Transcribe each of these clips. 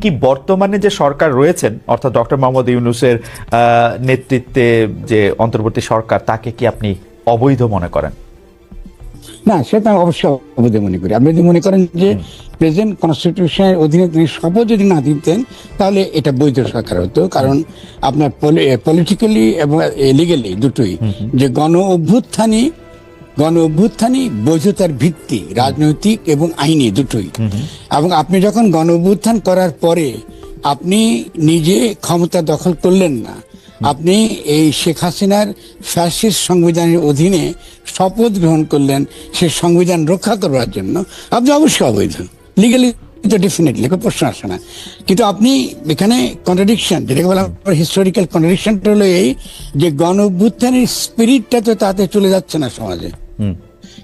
কি বর্তমানে যে সরকার রয়েছেন অর্থাৎ ডক্টর মোহাম্মদ ইউনুসের নেতৃত্বে যে অন্তর্বর্তী সরকার তাকে কি আপনি অবৈধ মনে করেন? না সেটা অবশ্যই অবৈধ মনে করি। আপনি যদি মনে করেন যে প্রেজেন্ট কনস্টিটিউশনের অধীনে তিনি শপথ যদি না দিতেন তাহলে এটা বৈধ সরকার হতো। কারণ আপনার পলিটিক্যালি এবং লিগালি দুটোই। যে গণ অভ্যুত্থানই গণ অভ্যুত্থানই বৈধতার ভিত্তি রাজনৈতিক এবং আইনি দুটোই। এবং আপনি যখন গণ অভ্যুত্থান করার পরে আপনি নিজে ক্ষমতা দখল করলেন না আপনি এই শেখ হাসিনার ফ্যাসিস্ট সংবিধানের অধীনে শপথ গ্রহণ করলেন সে সংবিধান রক্ষা করবার জন্য আপনি অবশ্যই অবৈধ। লিগালি তো ডেফিনেটলি কোনো প্রশ্ন আসে না। কিন্তু আপনি এখানে কন্ট্রাডিকশন যেটাকে বলা হিস্টোরিক্যাল কন্ট্রাডিকশনটা হলো এই যে গণ অভ্যুত্থানের স্পিরিটটা তো তাতে চলে যাচ্ছে না সমাজে।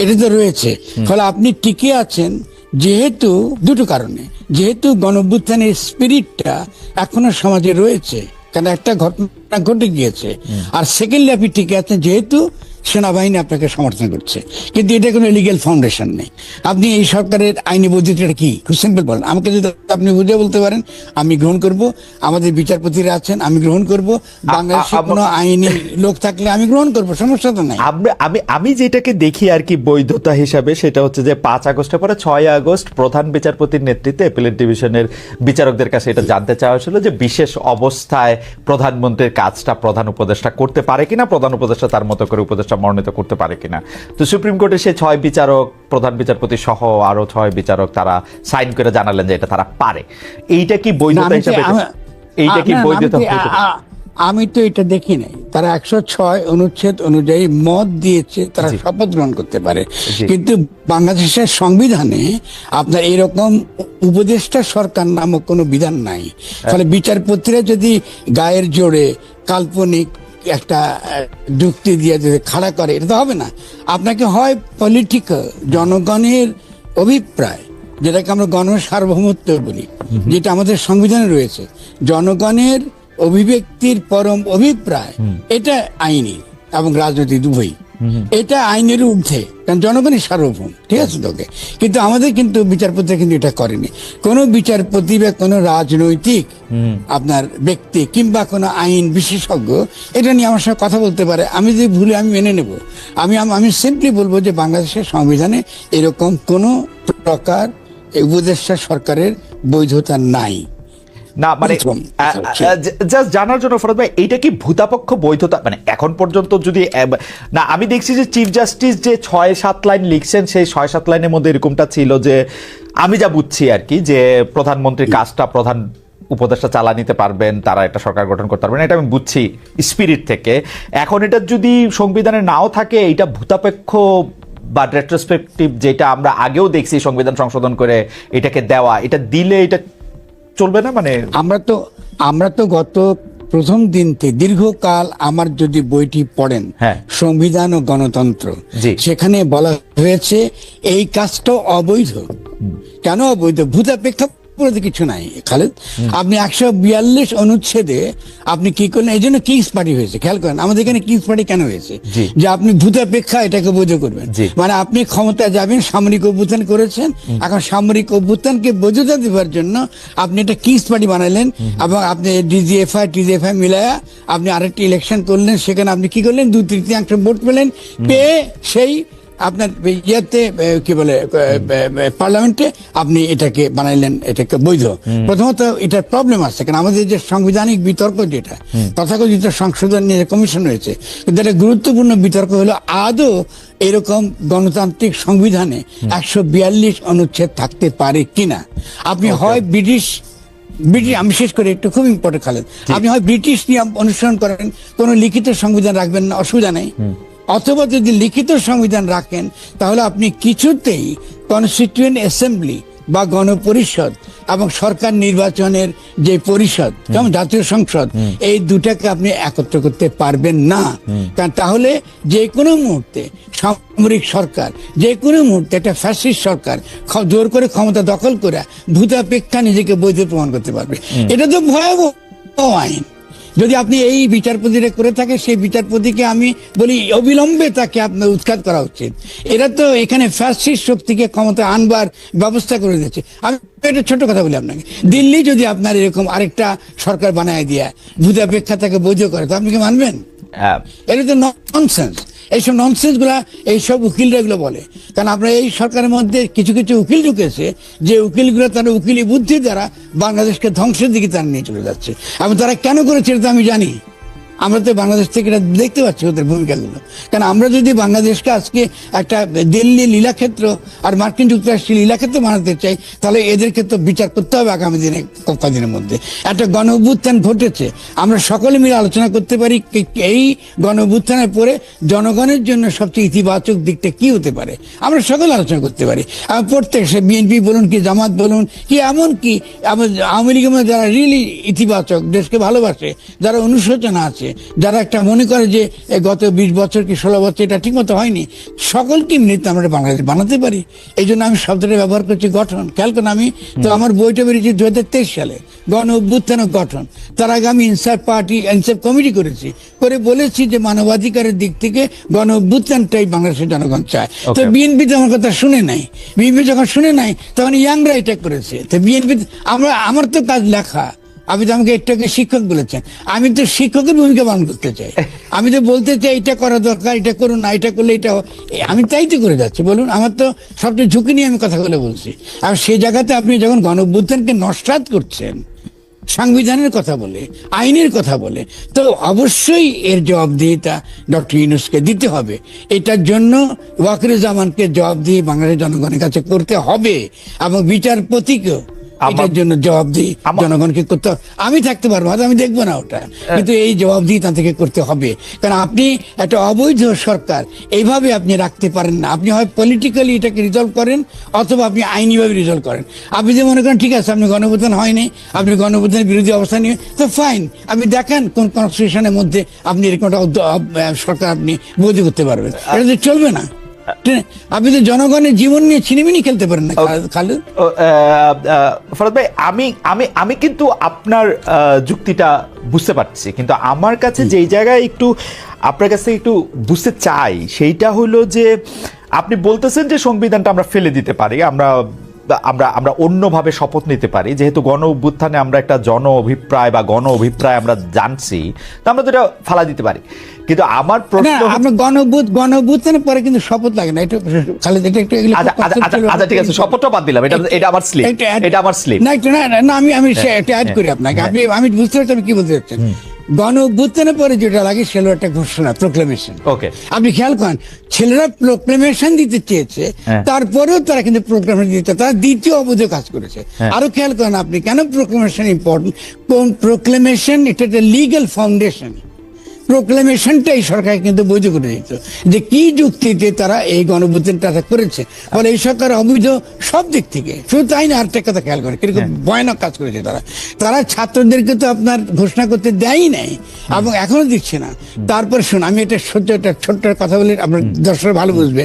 এটা তো রয়েছে। ফলে আপনি টিকে আছেন যেহেতু দুটো কারণে। যেহেতু গণভ্যুত্থানের স্পিরিটটা এখনও সমাজে রয়েছে কারণ একটা ঘটনা ঘটে গিয়েছে। আর সেকেন্ডলি আপনি টিকে আছেন যেহেতু সেনাবাহিনী আপনাকে সমর্থন করছে। কিন্তু এটা কোনো লিগেল ফাউন্ডেশন নেই। আপনি এই সরকারের আইনি বৈধতাটা কি? খুব সিম্পল বলেন। আমাকে যদি আপনি বুঝে বলতে পারেন আমি গ্রহণ করব। আমাদের বিচারপতিরা আছেন আমি গ্রহণ করব। বাংলাদেশে কোনো আইনি লোক থাকলে আমি গ্রহণ করব সমস্যা তো নাই। আমি আমি যেটাকে দেখি আর কি বৈধতা হিসাবে সেটা হচ্ছে যে পাঁচ আগস্টের পরে ছয় আগস্ট প্রধান বিচারপতির নেতৃত্বে অ্যাপিলেট ডিভিশনের বিচারকদের কাছে এটা জানতে চাওয়া হয়েছিল যে বিশেষ অবস্থায় প্রধানমন্ত্রীর কাজটা প্রধান উপদেষ্টা করতে পারে কিনা প্রধান উপদেষ্টা তার মতো করে উপদেষ্টা মনোনীত করতে পারে কিনা। তো সুপ্রিম কোর্টে সে ছয় বিচারক প্রধান বিচারপতি সহ আরও ছয় বিচারক তারা সাইন করে জানালেন যে এটা তারা পারে। এইটা কি বৈধতা হিসাবে এইটা কি বৈধতা আমি তো- এটা দেখি নাই। তারা একশো ছয় অনুচ্ছেদ অনুযায়ী মত দিয়েছে তারা শপথ গ্রহণ করতে পারে। কিন্তু বাংলাদেশের সংবিধানে আপনার এরকম উপদেষ্টা সরকার নামক কোনো বিধান নাই। হ্যাঁ। ফলে বিচারপতিরা যদি গায়ের জোরে কাল্পনিক একটা যুক্তি দিয়ে যদি খাড়া করে এটা তো হবে না। আপনাকে হয় পলিটিক্যাল জনগণের অভিপ্রায় যেটাকে আমরা গণ সার্বভৌমত্ব বলি যেটা আমাদের সংবিধানে রয়েছে। জনগণের অভিব্যক্তির পরম অভিপ্রায় এটা আইনি এবং রাজনৈতিক উভয়ই এটা আইনের ঊর্ধ্বে কারণ জনগণই সার্বভৌম ঠিক আছে তোকে? কিন্তু আমাদের কিন্তু বিচারপতি কিন্তু এটা করেনি। কোন বিচারপতি বা কোনো রাজনৈতিক আপনার ব্যক্তি কিংবা কোনো আইন বিশেষজ্ঞ এটা নিয়ে আমার সঙ্গে কথা বলতে পারে। আমি যদি ভুলে আমি মেনে নেব। আমি আমি সিম্পলি বলব যে বাংলাদেশের সংবিধানে এরকম কোনো প্রকার উপদেষ্টা সরকারের বৈধতা নাই। না মানে। জাস্ট জানার জন্য ফরদ ভাই এইটা কি ভূতাপক্ষ বৈধতা? মানে এখন পর্যন্ত যদি না আমি দেখছি যে চিফ জাস্টিস যে ছয় সাত লাইন লিখছেন সেই ছয় সাত লাইনের মধ্যে এরকমটা ছিল যে আমি যা বুঝছি আর কি যে প্রধানমন্ত্রীর কাজটা প্রধান উপদেষ্টা চালা নিতে পারবেন তারা একটা সরকার গঠন করতে পারবেন এটা আমি বুঝছি স্পিরিট থেকে। এখন এটা যদি সংবিধানে নাও থাকে এটা ভূতাপেক্ষ বা রেট্রোস্পেক্টিভ যেটা আমরা আগেও দেখছি সংবিধান সংশোধন করে এটাকে দেওয়া এটা দিলে এটা চলবে না? মানে আমরা তো আমরা তো গত প্রথম দিন থেকে দীর্ঘকাল আমার যদি বইটি পড়েন হ্যাঁ। সংবিধান ও গণতন্ত্র সেখানে বলা হয়েছে এই কাজটা অবৈধ। কেন অবৈধ? ভূতাপেক্ষা বলতে কিছু নাই খালেদ। আপনি একশো বিয়াল্লিশ অনুচ্ছেদে আপনি কি করলেন? এই জন্য কিংস পার্টি হয়েছে খেয়াল করেন। আমাদের এখানে কিংস পার্টি কেন হয়েছে? যে আপনি ভূতাপেক্ষা এটাকে বৈধ করবেন। মানে আপনি ক্ষমতায় যাবেন সামরিক অভ্যুত্থান করেছেন এখন সামরিক অভ্যুত্থানকে বৈধতা দেওয়ার জন্য আপনি একটা কিংস পার্টি বানালেন এবং আপনি ডিজিএফআই টিজিএফআই মিলায়া আপনি আরেকটি ইলেকশন করলেন সেখানে আপনি কি করলেন? দু তৃতীয়াংশ ভোট পেলেন পেয়ে সেই আপনার ইয়েতে কি বলে পার্লামেন্টে আপনি এটাকে বানাইলেন এটাকে বৈধ। প্রথমত এটার প্রবলেম আছে কারণ আমাদের যে সাংবিধানিক বিতর্ক যেটা তথাকথিত সংশোধন নিয়ে কমিশন রয়েছে কিন্তু একটা গুরুত্বপূর্ণ বিতর্ক হলো আদৌ এরকম গণতান্ত্রিক সংবিধানে একশো বিয়াল্লিশ অনুচ্ছেদ থাকতে পারে কিনা। আপনি হয় ব্রিটিশ ব্রিটিশ আমি শেষ করে একটু খুব ইম্পর্টেন্ট খালেন আপনি হয় ব্রিটিশ নিয়ম অনুসরণ করেন কোনো লিখিত সংবিধান রাখবেন না অসুবিধা নেই। অথবা যদি লিখিত সংবিধান রাখেন তাহলে আপনি কিছুতেই কনস্টিটিউয়েন্ট অ্যাসেম্বলি বা গণপরিষদ এবং সরকার নির্বাচনের যে পরিষদ যেমন জাতীয় সংসদ এই দুটাকে আপনি একত্র করতে পারবেন না। কারণ তাহলে যে কোনো মুহূর্তে সামরিক সরকার যে কোনো মুহূর্তে একটা ফ্যাসিস্ট সরকার জোর করে ক্ষমতা দখল করে ভূতাপেক্ষা নিজেকে বৈধ প্রমাণ করতে পারবে। এটা তো ভয়াবহ আইন। যদি আপনি এই বিচারপতিরা করে থাকে সেই বিচারপতিকে আমি বলি অবিলম্বে তাকে আপনার উৎখাত করা উচিত। এরা তো এখানে ফ্যাসিস্ট শক্তিকে ক্ষমতা আনবার ব্যবস্থা করে দিয়েছে। আমি একটা ছোট কথা বলি আপনাকে। দিল্লি যদি আপনার এরকম আরেকটা সরকার বানায় দিয়ে ভূতাপেক্ষা তাকে বৈধ করে তো আপনি কি মানবেন? আহ, এটা তো ননসেন্স এইসব ননসেন্সগুলা এইসব উকিলরা এগুলো বলে। কারণ আমরা এই সরকারের মধ্যে কিছু কিছু উকিল ঢুকেছে, যে উকিলগুলো তারা উকিলি বুদ্ধি দ্বারা বাংলাদেশকে ধ্বংসের দিকে তারা নিয়ে চলে যাচ্ছে। এবং তারা কেন করেছে এটা আমি জানি। আমরা তো বাংলাদেশ থেকে এটা দেখতে পাচ্ছি ওদের ভূমিকাগুলো কারণ আমরা যদি বাংলাদেশকে আজকে একটা দিল্লি লীলাক্ষেত্র আর মার্কিন যুক্তরাষ্ট্রের লীলাক্ষেত্র বানাতে চাই, তাহলে এদেরকে তো বিচার করতে হবে আগামী দিনে কদিনের মধ্যে। একটা গণ অভ্যুত্থান ঘটেছে, আমরা সকলে মিলে আলোচনা করতে পারি এই গণ অভ্যুত্থানের পরে জনগণের জন্য সবচেয়ে ইতিবাচক দিকটা কি হতে পারে। আমরা সকলে আলোচনা করতে পারি। প্রত্যেক সে বিএনপি বলুন কি জামাত বলুন কি এমন কি আওয়ামী লীগের যারা রিয়েলি ইতিবাচক, দেশকে ভালোবাসে, যারা অনুশোচনা আছে যারা একটা মনে করে যে গত বিশ বছর কি ষোলো বছর এটা ঠিক মতো হয়নি? সকলকে মিলিত আমরা বাংলাদেশ বানাতে পারি। এই জন্য আমি শব্দটা ব্যবহার করছি গঠন। খেয়াল করেন আমি তো আমার বইটা বেরিয়েছে দু হাজার তেইশ সালে গণ অভ্যুত্থান গঠন। তার আগে আমি ইনসাফ পার্টি ইনসাফ কমিটি করেছি। করে বলেছি যে মানবাধিকারের দিক থেকে গণ অভ্যুত্থানটাই বাংলাদেশের জনগণ চায়। তো. বিএনপি তো আমার কথা শুনে নাই। বিএনপি যখন শুনে নাই তখন ইয়াংরা এটা করেছে। তো বিএনপি আমরা আমার তো কাজ লেখা। আপনি তো আমাকে একটাকে শিক্ষক বলেছেন। আমি তো শিক্ষকের ভূমিকা পালন করতে চাই। আমি তো বলতে চাই, এটা করা দরকার, এটা করুন, না, এটা করলে এটা আমি তাই তো করে যাচ্ছি। বলুন, আমার তো সবচেয়ে ঝুঁকি নিয়ে আমি কথাগুলো বলছি। আর সেই জায়গাতে আপনি যখন গণ অভ্যুত্থানকে নস্বাত করছেন, সংবিধানের কথা বলে, আইনের কথা বলে, তো অবশ্যই এর জবাবদিহিতা ডক্টর ইউনুসকে দিতে হবে। এটার জন্য ওয়াকিরুজ্জামানকে জবাব দিয়ে বাংলাদেশের জনগণের কাছে করতে হবে এবং বিচারপতিকেও এটার জন্য জবাবদিহি আমার- জনগণকে করতে আমি থাকতে পারব আমি দেখব না ওটা। কিন্তু এই জবাবদিহি তা থেকে করতে হবে। কারণ আপনি একটা অবৈধ সরকার এইভাবে আপনি রাখতে পারেন না। আপনি হয় পলিটিক্যালি এটাকে রিজলভ করেন অথবা আপনি আইনিভাবে রিজলভ করেন। আপনি যে মনে করেন ঠিক আছে আপনি গণভোটন হয়নি আপনি গণভোটনের বিরোধী অবস্থান নিয়ে তো ফাইন আপনি দেখেন কোন কনস্টিটিউশনের মধ্যে আপনি এরকম একটা সরকার আপনি বৈধ করতে পারবেন। এটা চলবে না? আপনি তো জনগণের জীবন নিয়ে ছিনিমিনি খেলতে পারেন না খালু। ও, আহ, আহ, ফরাদ ভাই আমি আমি আমি কিন্তু আপনার যুক্তিটা বুঝতে পারছি কিন্তু আমার কাছে যেই জায়গায় একটু আপনার কাছ একটু বুঝতে চাই সেইটা হলো যে আপনি বলতেছেন যে সংবিধানটা আমরা ফেলে দিতে পারি আমরা আমরা আমরা অন্যভাবে শপথ নিতে পারি যেহেতু গণ অভ্যুত্থানে আমরা একটা জন অভিপ্রায় বা গণ অভিপ্রায় আমরা জানছি তা আমরা তো এটা ফালা দিতে পারি। কিন্তু আমার প্রশ্ন আপনার গণভূত গণভূতের পরে কিন্তু শপথ লাগে না। এটা খালেদ এটা একটু এগুলো আচ্ছা আচ্ছা আচ্ছা আচ্ছা ঠিক আছে শপথটা বাদ দিলাম। এটা এটা আমার স্লিপ এটা আমার স্লিপ না না না, আমি আমি একটা অ্যাড করি আপনাকে। আপনি আমি বুঝতে পারছি আমি কি বলতে চাচ্ছেন। গণ অভ্যুত্থানের পরে যেটা লাগে সেটা একটা ঘোষণা প্রোক্লেমেশন ওকে আপনি খেয়াল করেন ছেলেরা প্রোক্লেমেশন দিতে চেয়েছে হ্যাঁ। তারপরেও তারা কিন্তু প্রোক্লেমেশন দিতে তারা দ্বিতীয় অবৈধ কাজ করেছে। হ্যাঁ। আরও খেয়াল করেন আপনি কেন প্রোক্লেমেশন ইম্পর্টেন্ট কোন প্রোক্লেমেশন এটা একটা লিগ্যাল ফাউন্ডেশন সরকার কিন্তু করে দিত যে কি যুক্তিতে তারা এই করেছে। বলে এই সরকার অবৈধ সব দিক থেকে। শুধু তাই না আরেকটা কথা খেয়াল করে কীরকম ভয়ানক কাজ করেছে তারা। তারা ছাত্রদেরকে তো আপনার ঘোষণা করতে দেয়ই নাই এবং এখনও দিচ্ছে না। তারপর শুন আমি এটা সত্য একটা ছোট্ট কথা বলি আপনার দর্শক ভালো বুঝবে।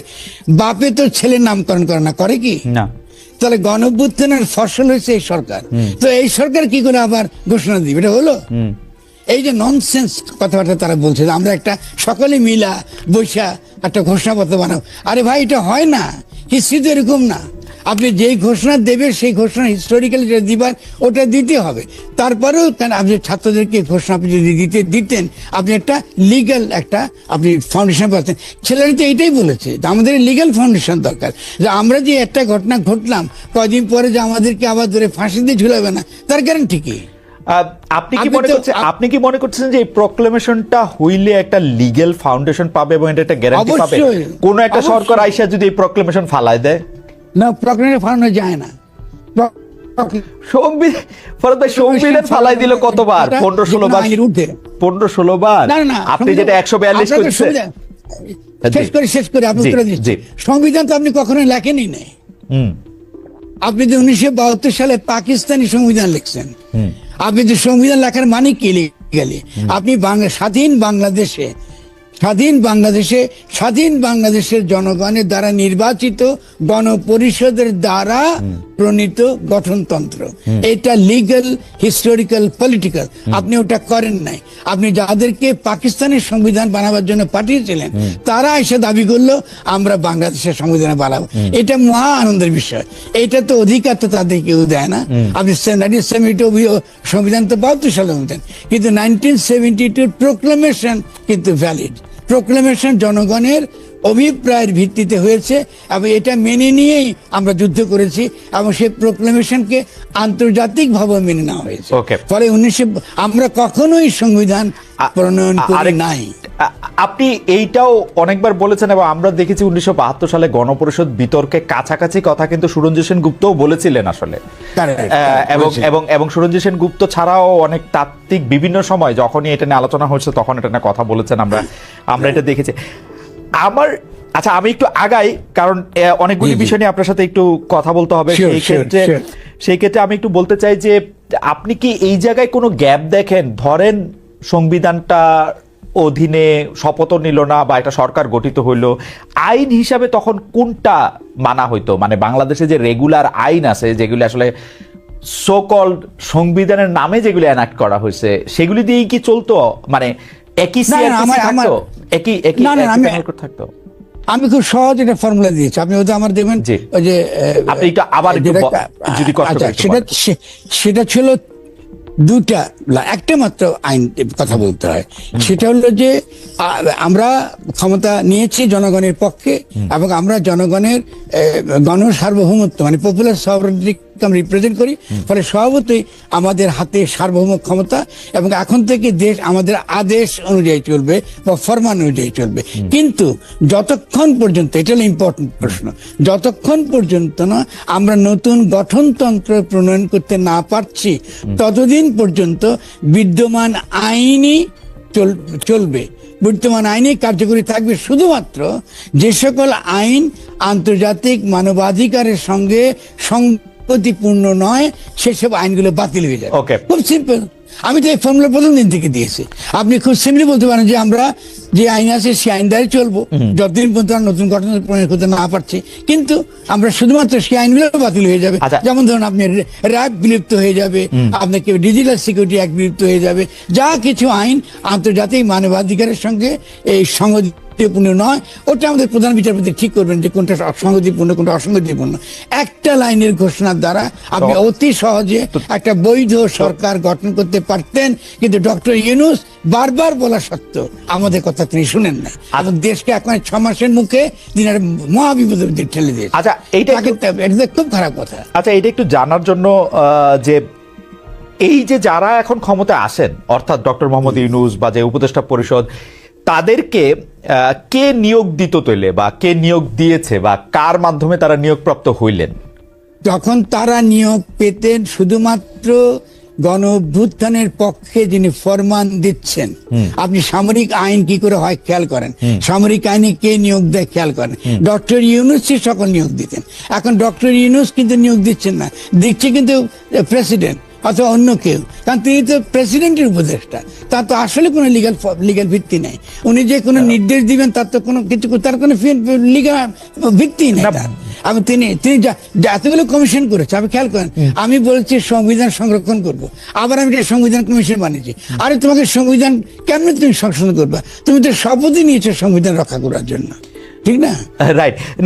বাপে তো ছেলের নামকরণ করে না করে কি? না। তাহলে গণভ্যুত্থানের ফসল হয়েছে এই সরকার। তো এই সরকার কি করে আবার ঘোষণা দিবে? এটা হলো? এই যে ননসেন্স কথাবার্তা তারা বলছে আমরা একটা সকলে মিলা বৈশা একটা ঘোষণাপত্র বানাবো। আরে ভাই এটা হয় না। হিস্ট্রি তো এরকম না। আপনি যেই ঘোষণা দেবে সেই ঘোষণা হিস্টোরিক্যালি যেটা দিবার ওটা দিতে হবে। তারপরেও কেন আপনি ছাত্রদেরকে ঘোষণা আপনি যদি দিতে দিতেন আপনি একটা লিগ্যাল একটা আপনি ফাউন্ডেশন পাচ্ছেন ছেলেরা তো এইটাই বলেছে যে আমাদের লিগ্যাল ফাউন্ডেশন দরকার। যে আমরা যে একটা ঘটনা ঘটলাম কয়দিন পরে যে আমাদেরকে আবার ধরে ফাঁসি দিয়ে ঝুলাবে না তার গ্যারান্টি আহ, আপনি কি মনে করছেন আপনি কি মনে করছেন যে এই প্রক্লেমেশনটা হইলে একটা লিগ্যাল ফাউন্ডেশন পাবে এবং এটা একটা গ্যারান্টি পাবে? কোন একটা সরকার আইসা যদি এই প্রক্লেমেশন ফালায় দেয়? না প্রক্রিয়া ফালানো যায় না। সংবিধান ফালাই দিল কতবার? পনেরো ষোলো বার। পনেরো ষোলো বার? না না, আপনি যেটা একশো বিয়াল্লিশ করছেন শেষ করে শেষ করে আপনি উত্তর। সংবিধান তো আপনি কখনো লেখেনই নাই। হুম। আপনি তো উনিশশো বাহাত্তর সালে পাকিস্তানি সংবিধান লিখছেন। আপনি তো সংবিধান লেখার মানে কি লিগালি আপনি বাংলা স্বাধীন বাংলাদেশে স্বাধীন বাংলাদেশে স্বাধীন বাংলাদেশের জনগণের দ্বারা নির্বাচিত গণপরিষদের দ্বারা প্রণীত গঠনতন্ত্র। এটা লিগাল হিস্টোরিক্যাল পলিটিক্যাল আপনি ওটা করেন নাই। আপনি যাদেরকে পাকিস্তানের সংবিধান বানাবার জন্য পাঠিয়েছিলেন তারা এসে দাবি করল আমরা বাংলাদেশের সংবিধান বানাবো। এটা মহা আনন্দের বিষয়। এটা তো অধিকার তো তাদের কেউ দেয় না। আপনি নাইনটিন সেভেন্টি সংবিধান তো বাহাত্তর সালে কিন্তু নাইনটিন সেভেন্টি টুর প্রোক্লামেশন কিন্তু ভ্যালিড প্রোক্লামেশন জনগণের অভিপ্রায়ের ভিত্তিতে হয়েছে এবং এটা মেনে নিয়েই আমরা যুদ্ধ করেছি এবং সেই প্রোক্লামেশনকে আন্তর্জাতিকভাবে মেনে নেওয়া হয়েছে. ফলে উনিশশো আমরা কখনোই সংবিধান প্রণয়ন করে নাই আপনি এইটাও অনেকবার বলেছেন এবং আমরা দেখেছি উনিশশো বাহাত্তর সালে গণপরিষদ বিতর্কে কাছাকাছি কথা কিন্তু সুরঞ্জিত সেন গুপ্তও বলেছিলেন আসলে। এবং এবং এবং সুরঞ্জিত সেন গুপ্ত ছাড়াও অনেক তাত্ত্বিক বিভিন্ন সময় যখনই এটা নিয়ে আলোচনা হয়েছে তখন এটা নিয়ে কথা বলেছেন আমরা আমরা এটা দেখেছি। আমার আচ্ছা আমি একটু আগাই কারণ অনেকগুলি। বিষয় নিয়ে আপনার সাথে একটু কথা বলতে হবে। সেই ক্ষেত্রে সেই ক্ষেত্রে আমি একটু বলতে চাই যে আপনি কি এই জায়গায় কোনো গ্যাপ দেখেন? ধরেন সংবিধানটা অধীনে শপথ নিল না বা একটা সরকার গঠিত হইল আইন হিসাবে তখন কোনটা মানা হইতো? মানে বাংলাদেশে যে রেগুলার আইন আছে যেগুলি আসলে সোকল সংবিধানের নামে যেগুলি এনাক্ট করা হয়েছে সেগুলি দিয়েই কি চলতো? মানে একই থাকতো? একই একই থাকতো? আমি খুব সহজ একটা ফর্মুলা দিয়েছি। আপনি ওটা আমার দেবেন। ওই যে আপনি আবার যদি আচ্ছা, সেটা ছিল দুটা একটা মাত্র আইন কথা বলতে হয়। সেটা হলো যে আমরা ক্ষমতা নিয়েছি জনগণের পক্ষে এবং আমরা জনগণের গণ সার্বভৌমত্ব মানে পপুলার সভারেন্টি আমরা রিপ্রেজেন্ট করি। ফলে স্বভাবতই আমাদের হাতে সার্বভৌম ক্ষমতা এবং এখন থেকে দেশ আমাদের আদেশ অনুযায়ী চলবে বা ফরমান অনুযায়ী চলবে। কিন্তু যতক্ষণ পর্যন্ত, এটা হলো ইম্পর্টেন্ট প্রশ্ন, যতক্ষণ পর্যন্ত না আমরা নতুন গঠনতন্ত্র প্রণয়ন করতে না পারছি, ততদিন পর্যন্ত বিদ্যমান আইনই চল- চলবে। বর্তমান আইনে কার্যকরী থাকবে শুধুমাত্র যে সকল আইন আন্তর্জাতিক মানবাধিকারের সঙ্গে সংগতিপূর্ণ নয় সেসব আইনগুলো বাতিল হয়ে যাবে। Okay. খুব সিম্পল আমি তো এই ফর্মুলা প্রথম দিন থেকে দিয়েছি। আপনি খুব সিম্পলি বলতে পারেন যে আমরা যে আইন আছে সেই আইন দ্বারাই চলবো। যতদিন পর্যন্ত নতুন গঠন প্রণয়ন করতে না পারছি। কিন্তু আমরা শুধুমাত্র সেই আইনগুলো বাতিল হয়ে যাবে। আচ্ছা। যেমন ধরুন আপনি র্যাব বিলুপ্ত হয়ে যাবে। আপনাকে ডিজিটাল সিকিউরিটি অ্যাক্ট বিলুপ্ত হয়ে যাবে। যা কিছু আইন আন্তর্জাতিক মানবাধিকারের সঙ্গে এই সংগতিপূর্ণ নয় ওটা আমাদের প্রধান বিচারপতি ঠিক করবেন যে কোনটা সংগতিপূর্ণ কোনটা অসংগতিপূর্ণ একটা লাইনের ঘোষণার দ্বারা আপনি অতি সহজে একটা বৈধ সরকার গঠন করতে পারতেন কিন্তু ডক্টর ইউনুস বারবার বলা সত্ত্বেও আমাদের কথা তিনি শুনেন না। এবং দেশকে এখন ছ মাসের মুখে তিনি মহাবিপদের দিকে ঠেলে দিয়েছে আচ্ছা, এইটা এটা খুব খারাপ কথা। আচ্ছা এটা একটু জানার জন্য যে এই যে যারা এখন ক্ষমতায় আসেন অর্থাৎ ডক্টর মোহাম্মদ ইউনুস বা যে উপদেষ্টা পরিষদ তাদেরকে কে নিয়োগ দিত তৈলে বা কে নিয়োগ দিয়েছে বা কার মাধ্যমে তারা নিয়োগপ্রাপ্ত হইলেন? তখন তারা নিয়োগ পেতেন শুধুমাত্র গণ অভ্যুত্থানের পক্ষে যিনি ফরমান দিচ্ছেন আপনি সামরিক আইন কি করে হয় খেয়াল করেন? সামরিক আইনে কে নিয়োগ দেয় খেয়াল করেন? ডক্টর ইউনুসই সকল নিয়োগ দিতেন এখন ডক্টর ইউনুস কিন্তু নিয়োগ দিচ্ছেন না দিচ্ছে কিন্তু প্রেসিডেন্ট। অথবা অন্য কেউ। কারণ তিনি তো প্রেসিডেন্টের উপদেষ্টা। তার তো আসলে কোনো লিগাল লিগাল ভিত্তি নেই। উনি যে কোনো নির্দেশ দিবেন তার তো কোনো কিছু তার কোনো লিগাল ভিত্তি নেই। আমি তিনি তিনি এতগুলো কমিশন করেছে আমি খেয়াল করেন। আমি বলছি সংবিধান সংরক্ষণ করব। আবার আমি সংবিধান কমিশন বানিয়েছি আরে তোমাকে সংবিধান কেমনে তুমি সংশোধন করবা? তুমি তো শপথই নিয়েছো সংবিধান রক্ষা করার জন্য। ঠিক না? রাইট না